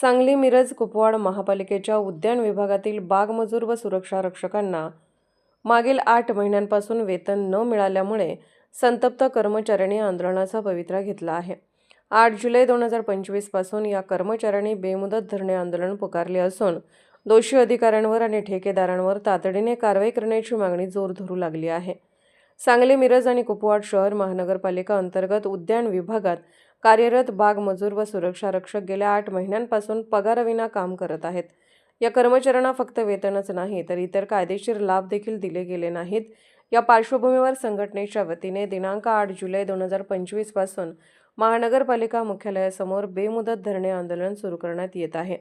सांगली मिरज कुपवाड महापालिकेच्या उद्यान विभागातील बागमजूर व सुरक्षा रक्षकांना मागील आठ महिन्यांपासून वेतन न मिळाल्यामुळे संतप्त कर्मचाऱ्यांनी आंदोलनाचा पवित्रा घेतला आहे. आठ जुलै दोन हजार पंचवीसपासून या कर्मचाऱ्यांनी बेमुदत धरणे आंदोलन पुकारले असून दोषी अधिकाऱ्यांवर आणि ठेकेदारांवर तातडीने कारवाई करण्याची मागणी जोर धरू लागली आहे. सांगली मिरज आणि कुपवाड शहर महानगरपालिका अंतर्गत उद्यान विभागात कार्यरत बाग मजूर व सुरक्षा रक्षक गेल्या आठ महिन्यांपासून पगारविना काम करत आहेत. या कर्मचाऱ्यांना फक्त वेतनच नाही तर इतर कायदेशीर लाभ देखील दिले गेले नाहीत. या पार्श्वभूमीवर संघटनेच्या वतीने दिनांक आठ जुलै दोन हजार पंचवीसपासून महानगरपालिका मुख्यालयासमोर बेमुदत धरणे आंदोलन सुरू करण्यात येत आहे.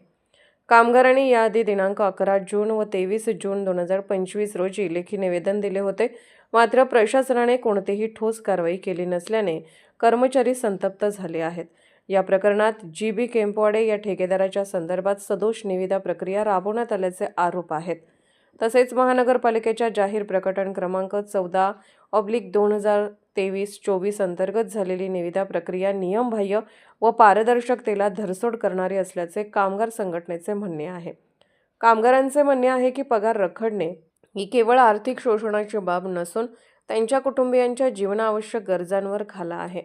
कामगारांनी याआधी दिनांक अकरा जून व तेवीस जून दोन हजार पंचवीस रोजी लेखी निवेदन दिले होते. मात्र प्रशासनाने कोणतीही ठोस कारवाई केली नसल्याने कर्मचारी संतप्त झाले आहेत. या प्रकरणात जी बी केम्पवाडे या ठेकेदाराच्या संदर्भात सदोष निविदा प्रक्रिया राबवण्यात आल्याचे आरोप आहेत. तसेच महानगरपालिकेच्या जाहीर प्रकटन क्रमांक चौदा ऑब्लिक दोन हजार तेवीस चोवीस अंतर्गत झालेली निविदा प्रक्रिया नियमबाह्य व पारदर्शकतेला धरसोड करणारी असल्याचे कामगार संघटनेचे म्हणणे आहे. कामगारांचे म्हणणे आहे की पगार रखडणे ही केवळ आर्थिक शोषणाची बाब नसून त्यांच्या कुटुंबियांच्या जीवनावश्यक गरजांवर खाला आहे.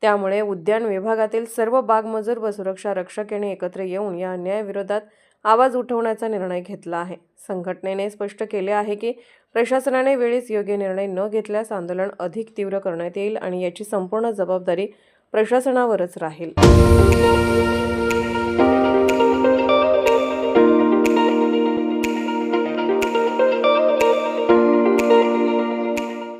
त्यामुळे उद्यान विभागातील सर्व बागमजूर व सुरक्षा रक्षक यांनी एकत्र येऊन या अन्यायाविरोधात आवाज उठवण्याचा निर्णय घेतला आहे. संघटनेने स्पष्ट केले आहे की प्रशासनाने वेळीच योग्य निर्णय न घेतल्यास आंदोलन अधिक तीव्र करण्यात येईल आणि याची संपूर्ण जबाबदारी प्रशासनावरच राहील.